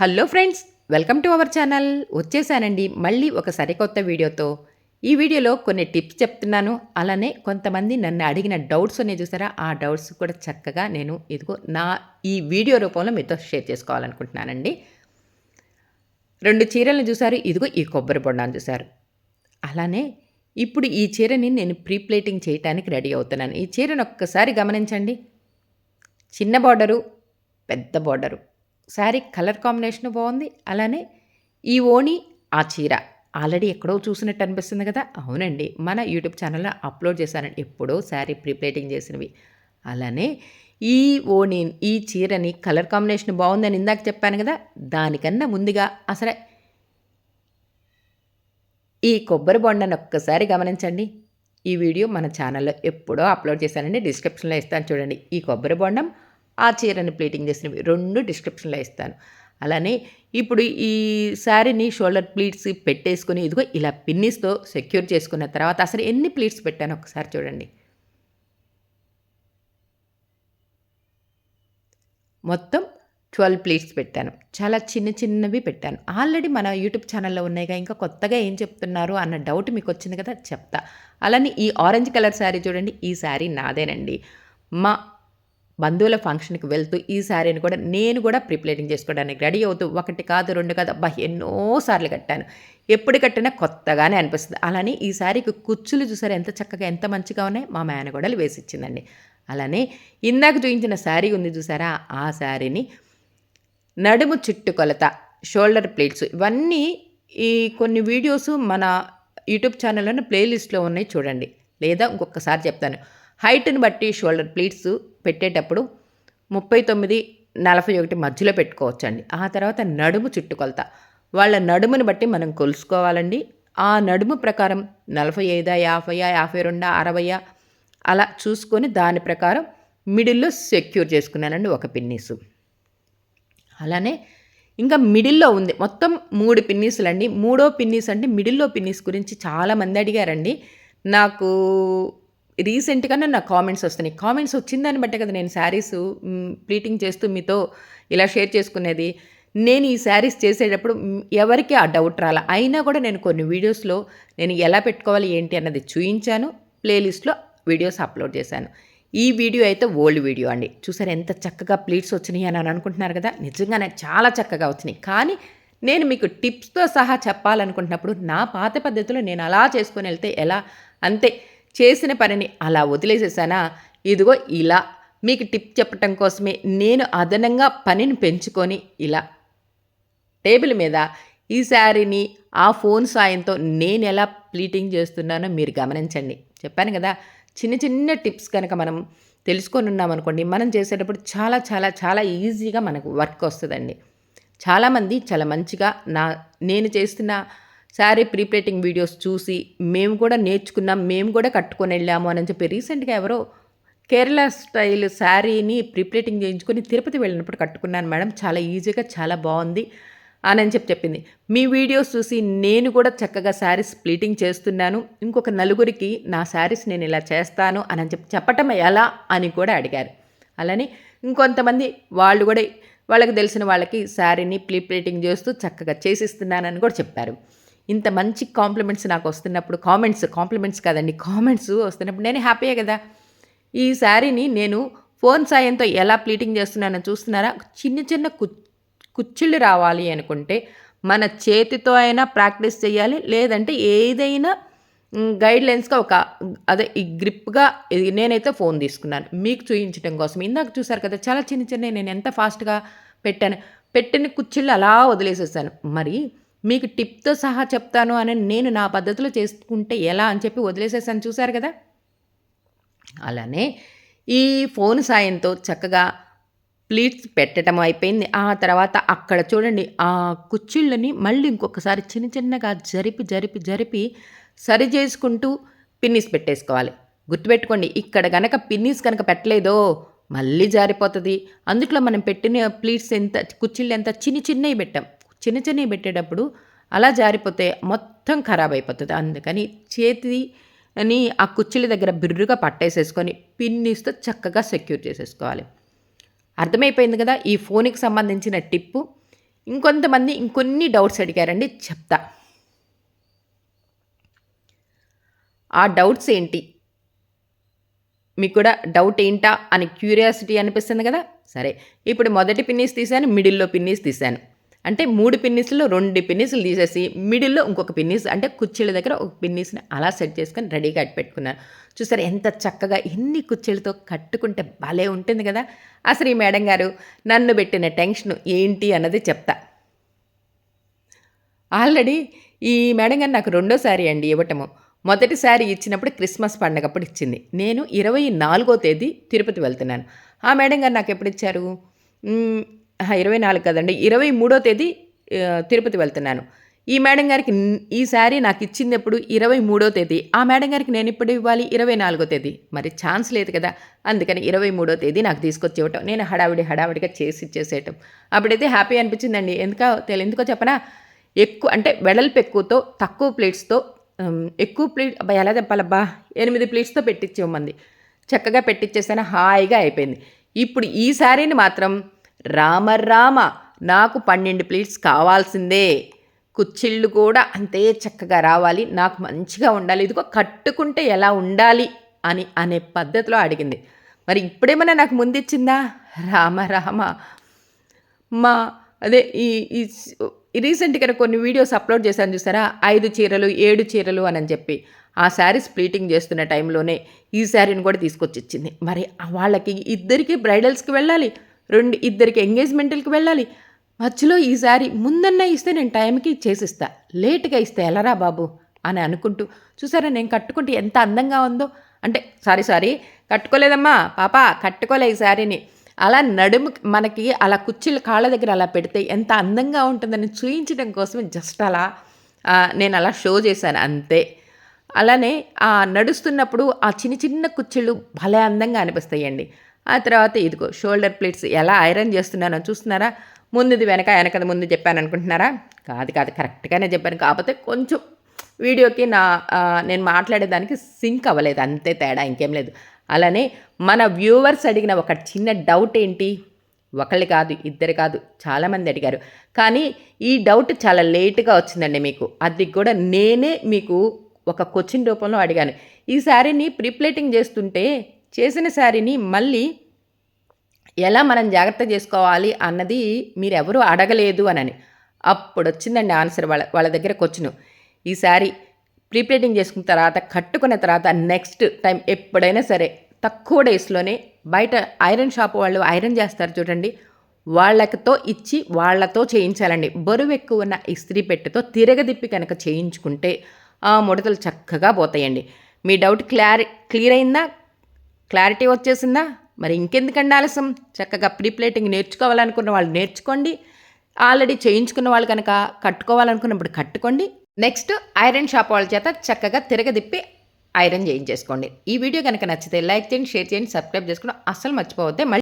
Hello friends welcome to our channel. వచ్చేసానండి మళ్ళీ ఒక సరికొత్త వీడియోతో. ఈ వీడియోలో కొన్ని టిప్స్ చెప్తున్నాను. అలానే కొంతమంది నన్ను అడిగిన డౌట్స్ ఉన్నాయి చూసారా? ఆ డౌట్స్ కూడా చక్కగా నేను ఇదిగో నా ఈ వీడియో రూపంలో మీతో షేర్ చేసుకోవాలనుకుంటున్నానండి. రెండు చీరలను చూసారు ఇదిగో ఈ కొబ్బరి బొండాన్ని చూసారు అలానే ఇప్పుడు ఈ చీరని నేను ప్రీ ప్లేటింగ్ చేయడానికి రెడీ అవుతున్నాను. ఈ చీరను ఒక్కసారి గమనించండి. చిన్న బార్డరు పెద్ద బార్డరు. శారీ కలర్ కాంబినేషన్ బాగుంది. అలానే ఈ ఓణి ఆ చీర ఆల్రెడీ ఎక్కడో చూసినట్టు అనిపిస్తుంది కదా? అవునండి. మన యూట్యూబ్ ఛానల్లో అప్లోడ్ చేశానండి ఎప్పుడో శారీ ప్రీప్లేటింగ్ చేసినవి. అలానే ఈ ఓణి ఈ చీరని కలర్ కాంబినేషన్ బాగుందని ఇందాక చెప్పాను కదా? దానికన్నా ముందుగా అసలు ఈ కొబ్బరి బొండను ఒక్కసారి గమనించండి. ఈ వీడియో మన ఛానల్లో ఎప్పుడో అప్లోడ్ చేశానండి. డిస్క్రిప్షన్లో ఇస్తాను చూడండి. ఈ కొబ్బరి బొండం ఆ చీరని ప్లీటింగ్ చేసినవి రెండు డిస్క్రిప్షన్లో ఇస్తాను. అలానే ఇప్పుడు ఈ శారీని షోల్డర్ ప్లీట్స్ పెట్టేసుకుని ఇదిగో ఇలా పిన్నిస్తో సెక్యూర్ చేసుకున్న తర్వాత అసలు ఎన్ని ప్లీట్స్ పెట్టాను ఒకసారి చూడండి. మొత్తం ట్వెల్వ్ ప్లేట్స్ పెట్టాను. చాలా చిన్న చిన్నవి పెట్టాను. ఆల్రెడీ మన యూట్యూబ్ ఛానల్లో ఉన్నాయిగా ఇంకా కొత్తగా ఏం చెప్తున్నారు అన్న డౌట్ మీకు వచ్చింది కదా చెప్తా. అలానే ఈ ఆరెంజ్ కలర్ శారీ చూడండి ఈ శారీ నాదేనండి. మా బంధువుల ఫంక్షన్కి వెళ్తూ ఈ శారీని కూడా నేను కూడా ప్రిప్లేటింగ్ చేసుకోవడానికి రెడీ అవుతూ ఒకటి కాదు రెండు కాదు అబ్బా ఎన్నోసార్లు కట్టాను. ఎప్పుడు కట్టినా కొత్తగానే అనిపిస్తుంది. అలానే ఈ శారీకి కుచ్చులు చూసారు? ఎంత చక్కగా ఎంత మంచిగా ఉన్నాయి? మా మేనగోడలు వేసి ఇచ్చిందండి అలానే ఇందాక చూపించిన శారీ ఉంది చూసారా? ఆ శారీని నడుము చుట్టుకొలత షోల్డర్ ప్లేట్స్ ఇవన్నీ ఈ కొన్ని వీడియోస్ మన యూట్యూబ్ ఛానల్లోని ప్లేలిస్ట్లో ఉన్నాయి చూడండి. లేదా ఇంకొకసారి చెప్తాను. హైట్ని బట్టి షోల్డర్ ప్లీట్స్ పెట్టేటప్పుడు ముప్పై తొమ్మిది నలభై ఒకటి మధ్యలో పెట్టుకోవచ్చండి. ఆ తర్వాత నడుము చుట్టుకొలత. వాళ్ళ నడుముని బట్టి మనం కొలుసుకోవాలండి. ఆ నడుము ప్రకారం నలభై ఐదా యాభైయా యాభై రెండా అరవయా అలా చూసుకొని దాని ప్రకారం మిడిల్లో సెక్యూర్ చేసుకున్నానండి ఒక పిన్నీసు. అలానే ఇంకా మిడిల్లో ఉంది. మొత్తం మూడు పిన్నీసులు అండి మూడో పిన్నీస్ అంటే మిడిల్లో పిన్నీస్ గురించి చాలామంది అడిగారండి. నాకు రీసెంట్గానే నాకు కామెంట్స్ వస్తున్నాయి. కామెంట్స్ వచ్చిందని బట్టే కదా నేను శారీస్ ప్లీటింగ్ చేస్తూ మీతో ఇలా షేర్ చేసుకునేది. నేను ఈ శారీస్ చేసేటప్పుడు ఎవరికి ఆ డౌట్ రాల. అయినా కూడా నేను కొన్ని వీడియోస్లో నేను ఎలా పెట్టుకోవాలి ఏంటి అన్నది చూయించాను. ప్లేలిస్ట్లో వీడియోస్ అప్లోడ్ చేశాను. ఈ వీడియో అయితే ఓల్డ్ వీడియో అండి. చూసారు ఎంత చక్కగా ప్లీట్స్ వచ్చినాయి అని అనుకుంటున్నారు కదా? నిజంగానే చాలా చక్కగా వచ్చినాయి. కానీ నేను మీకు టిప్స్తో సహా చెప్పాలనుకుంటున్నప్పుడు నా పాత పద్ధతిలో నేను అలా చేసుకొని వెళ్తే ఎలా? అంతే. చేసిన పనిని అలా వదిలేసేసానా? ఇదిగో ఇలా. మీకు టిప్ చెప్పటం కోసమే నేను అదనంగా పనిని పెంచుకొని ఇలా. టేబుల్ మీద ఈ శారీని ఆ ఫోన్ సాయంతో నేను ఎలా ప్లీటింగ్ చేస్తున్నానో మీరు గమనించండి. చెప్పాను కదా చిన్న చిన్న టిప్స్ కనుక మనం తెలుసుకొని ఉన్నామనుకోండి మనం చేసేటప్పుడు చాలా చాలా చాలా ఈజీగా మనకు వర్క్ వస్తుందండి. చాలామంది చాలా మంచిగా నా నేను చేస్తున్న శారీ ప్రీప్లేటింగ్ వీడియోస్ చూసి మేము కూడా నేర్చుకున్నాం మేము కూడా కట్టుకొని వెళ్ళాము అని చెప్పి రీసెంట్గా ఎవరో కేరళ స్టైల్ శారీని ప్రీప్లేటింగ్ చేయించుకొని తిరుపతి వెళ్ళినప్పుడు కట్టుకున్నాను మేడం. చాలా ఈజీగా చాలా బాగుంది అని చెప్పి చెప్పింది. మీ వీడియోస్ చూసి నేను కూడా చక్కగా శారీస్ ప్లీటింగ్ చేస్తున్నాను. ఇంకొక నలుగురికి నా శారీస్ నేను ఇలా చేస్తాను అని చెప్పి చెప్పటం ఎలా అని కూడా అడిగారు. అలానే ఇంకొంతమంది వాళ్ళు కూడా వాళ్ళకి తెలిసిన వాళ్ళకి శారీని ప్లీప్లేటింగ్ చేస్తూ చక్కగా చేసిస్తున్నానని కూడా చెప్పారు. ఇంత మంచి కాంప్లిమెంట్స్ నాకు వస్తున్నప్పుడు కామెంట్స్ కాంప్లిమెంట్స్ కాదండి కామెంట్స్ వస్తున్నప్పుడు నేను హ్యాపీయే కదా. ఈ శారీని నేను ఫోన్ సాయంతో ఎలా ప్లీటింగ్ చేస్తున్నానో చూస్తున్నారా? చిన్న చిన్న కు కుచ్చిళ్ళు రావాలి అనుకుంటే మన చేతితో అయినా ప్రాక్టీస్ చేయాలి లేదంటే ఏదైనా గైడ్లైన్స్గా ఒక అదే ఈ గ్రిప్గా నేనైతే ఫోన్ తీసుకున్నాను. మీకు చూపించడం కోసం. ఇందాక చూసారు కదా చాలా చిన్న చిన్న నేను ఎంత ఫాస్ట్గా పెట్టాను. పెట్టిన కుచ్చిళ్ళు అలా వదిలేసేసాను. మరి మీకు టిప్తో సహా చెప్తాను అని నేను నా పద్ధతిలో చేసుకుంటే ఎలా అని చెప్పి వదిలేసేసాను. చూశారు కదా? అలానే ఈ ఫోన్ సాయంతో చక్కగా ప్లీట్స్ పెట్టడం అయిపోయింది. ఆ తర్వాత అక్కడ చూడండి ఆ కుచ్చిళ్ళని మళ్ళీ ఇంకొకసారి చిన్న చిన్నగా జరిపి జరిపి జరిపి సరి చేసుకుంటూ పిన్నిస్ పెట్టేసుకోవాలి. గుర్తుపెట్టుకోండి ఇక్కడ గనక పిన్నిస్ కనుక పెట్టలేదో మళ్ళీ జారిపోతుంది. అందుట్లో మనం పెట్టిన ప్లీట్స్ ఎంత కుచ్చిళ్ళు ఎంత చిన్న చిన్నవి పెట్టాం. చిన్న చిన్నవి పెట్టేటప్పుడు అలా జారిపోతే మొత్తం ఖరాబ్ అయిపోతుంది. అందుకని చేతి అని ఆ కుర్చీల దగ్గర బిర్రుగా పట్టేసేసుకొని పిన్నిస్తూ చక్కగా సెక్యూర్ చేసేసుకోవాలి. అర్థమైపోయింది కదా? ఈ ఫోన్కి సంబంధించిన టిప్పు. ఇంకొంతమంది ఇంకొన్ని డౌట్స్ అడిగారండి చెప్తా. ఆ డౌట్స్ ఏంటి? మీకు కూడా డౌట్ ఏంటా అని క్యూరియాసిటీ అనిపిస్తుంది కదా? సరే ఇప్పుడు మొదటి పిన్నీస్ తీశాను మిడిల్లో పిన్నీస్ తీశాను. అంటే మూడు పిన్నిస్లో రెండు పిన్నిస్లు తీసేసి మిడిల్లో ఇంకొక పిన్నిస్ అంటే కుర్చీల దగ్గర ఒక పిన్నిస్ని అలా సెట్ చేసుకొని రెడీగా అట్టి పెట్టుకున్నాను చూసారు ఎంత చక్కగా ఎన్ని కుర్చీలతో కట్టుకుంటే భలే ఉంటుంది కదా! అసలు ఈ మేడం గారు నన్ను పెట్టిన టెన్షన్ ఏంటి అన్నది చెప్తా. ఆల్రెడీ ఈ మేడం గారు నాకు రెండోసారి అండి ఇవ్వటము. మొదటిసారి ఇచ్చినప్పుడు క్రిస్మస్ పండగప్పుడు ఇచ్చింది. నేను ఇరవై నాలుగో తేదీ తిరుపతి వెళ్తున్నాను. ఆ మేడం గారు నాకు ఎప్పుడు ఇచ్చారు? ఇరవై నాలుగు కదండి. ఇరవై మూడో తేదీ తిరుపతి వెళ్తున్నాను. ఈ మేడం గారికి ఈ శారీ నాకు ఇచ్చింది ఎప్పుడు ఇరవై మూడో తేదీ. ఆ మేడం గారికి నేను ఇప్పుడు ఇవ్వాలి? ఇరవై నాలుగో తేదీ. మరి ఛాన్స్ లేదు కదా. అందుకని ఇరవై మూడో తేదీ నాకు తీసుకొచ్చి ఇవ్వటం. నేను హడావిడి హడావిడిగా చేసి ఇచ్చేసేయటం. అప్పుడైతే హ్యాపీ అనిపించిందండి. ఎందుకో తెలి ఎందుకో చెప్పనా? ఎక్కువ అంటే వెడల్పు ఎక్కువతో తక్కువ ప్లేట్స్తో ఎక్కువ ప్లేట్ అబ్బా ఎలా చెప్పాలబ్బా? ఎనిమిది ప్లేట్స్తో పెట్టించేమంది చక్కగా పెట్టించేసాను హాయిగా అయిపోయింది. ఇప్పుడు ఈ శారీని మాత్రం రామ రామ నాకు పన్నెండు ప్లేట్స్ కావాల్సిందే. కుచ్చిళ్ళు కూడా అంతే చక్కగా రావాలి. నాకు మంచిగా ఉండాలి. ఇదిగో కట్టుకుంటే ఎలా ఉండాలి అని అనే పద్ధతిలో అడిగింది. మరి ఇప్పుడేమైనా నాకు ముందు ఇచ్చిందా రామ రామ. మా అదే ఈ ఈ రీసెంట్గా కొన్ని వీడియోస్ అప్లోడ్ చేశాను చూసారా? ఐదు చీరలు ఏడు చీరలు అని అని చెప్పి. ఆ శారీస్ ప్లీటింగ్ చేస్తున్న టైంలోనే ఈ శారీని కూడా తీసుకొచ్చి ఇచ్చింది. మరి వాళ్ళకి ఇద్దరికి బ్రైడల్స్కి వెళ్ళాలి. రెండు ఇద్దరికి ఎంగేజ్మెంట్లకి వెళ్ళాలి. మధ్యలో ఈ ముందన్న ఇస్తే నేను టైంకి చేసిస్తా. లేట్గా ఇస్తే ఎలారా బాబు? అని అనుకుంటూ చూసారా నేను కట్టుకుంటే ఎంత అందంగా ఉందో? అంటే సారీ సారీ కట్టుకోలేదమ్మా పాప కట్టుకోలే ఈ శారీని. అలా నడుము మనకి అలా కుర్చీల కాళ్ళ దగ్గర అలా పెడితే ఎంత అందంగా ఉంటుందని చూయించడం కోసం జస్ట్ అలా నేను అలా షో చేశాను అంతే. అలానే ఆ నడుస్తున్నప్పుడు ఆ చిన్న చిన్న కుర్చీలు భలే అందంగా అనిపిస్తాయండి. ఆ తర్వాత ఇదిగో షోల్డర్ ప్లేట్స్ ఎలా ఐరన్ చేస్తున్నానో చూస్తున్నారా? ముందుది వెనక వెనకది ముందు చెప్పాను అనుకుంటున్నారా కాదు కాదు కరెక్ట్గానే చెప్పాను. కాకపోతే కొంచెం వీడియోకి నా నేను మాట్లాడేదానికి సింక్ అవ్వలేదు. అంతే తేడా ఇంకేం లేదు. అలానే మన వ్యూవర్స్ అడిగిన ఒక చిన్న డౌట్ ఏంటి? ఒకళ్ళు కాదు ఇద్దరు కాదు చాలామంది అడిగారు. కానీ ఈ డౌట్ చాలా లేట్గా వచ్చిందండి మీకు. అది కూడా నేనే మీకు ఒక క్వశ్చన్ రూపంలో అడిగాను. ఈ శారీని ప్రీప్లేటింగ్ చేస్తుంటే చేసిన శారీని మళ్ళీ ఎలా మనం జాగ్రత్త చేసుకోవాలి అన్నది మీరెవరూ అడగలేదు అని అప్పుడు వచ్చిందండి ఆన్సర్ వాళ్ళ వాళ్ళ దగ్గరకు వచ్చును. శారీ ప్రీప్లేటింగ్ చేసుకున్న తర్వాత కట్టుకున్న తర్వాత నెక్స్ట్ టైం ఎప్పుడైనా సరే తక్కువ డేస్లోనే బయట ఐరన్ షాప్ వాళ్ళు ఐరన్ చేస్తారు చూడండి వాళ్ళతో ఇచ్చి వాళ్ళతో చేయించాలండి. బరువు ఎక్కువ ఉన్న ఇస్త్రీ పెట్టెతో తిరగదిప్పి కనుక చేయించుకుంటే ఆ ముడతలు చక్కగా పోతాయండి. మీ డౌట్ క్లారి క్లియర్ అయిందా? క్లారిటీ వచ్చేసిందా? మరి ఇంకెందుకండి ఆలస్యం? చక్కగా ప్రీప్లేటింగ్ నేర్చుకోవాలనుకున్న వాళ్ళు నేర్చుకోండి. ఆల్రెడీ చేయించుకున్న వాళ్ళు కనుక కట్టుకోవాలనుకున్నప్పుడు కట్టుకోండి. నెక్స్ట్ ఐరన్ షాప్ వాళ్ళ చేత చక్కగా తిరగదిప్పి ఐరన్ చేయించేసుకోండి. ఈ వీడియో కనుక నచ్చితే లైక్ చేయండి షేర్ చేయండి సబ్స్క్రైబ్ చేసుకోండి అస్సలు మర్చిపోవద్దే. మళ్ళీ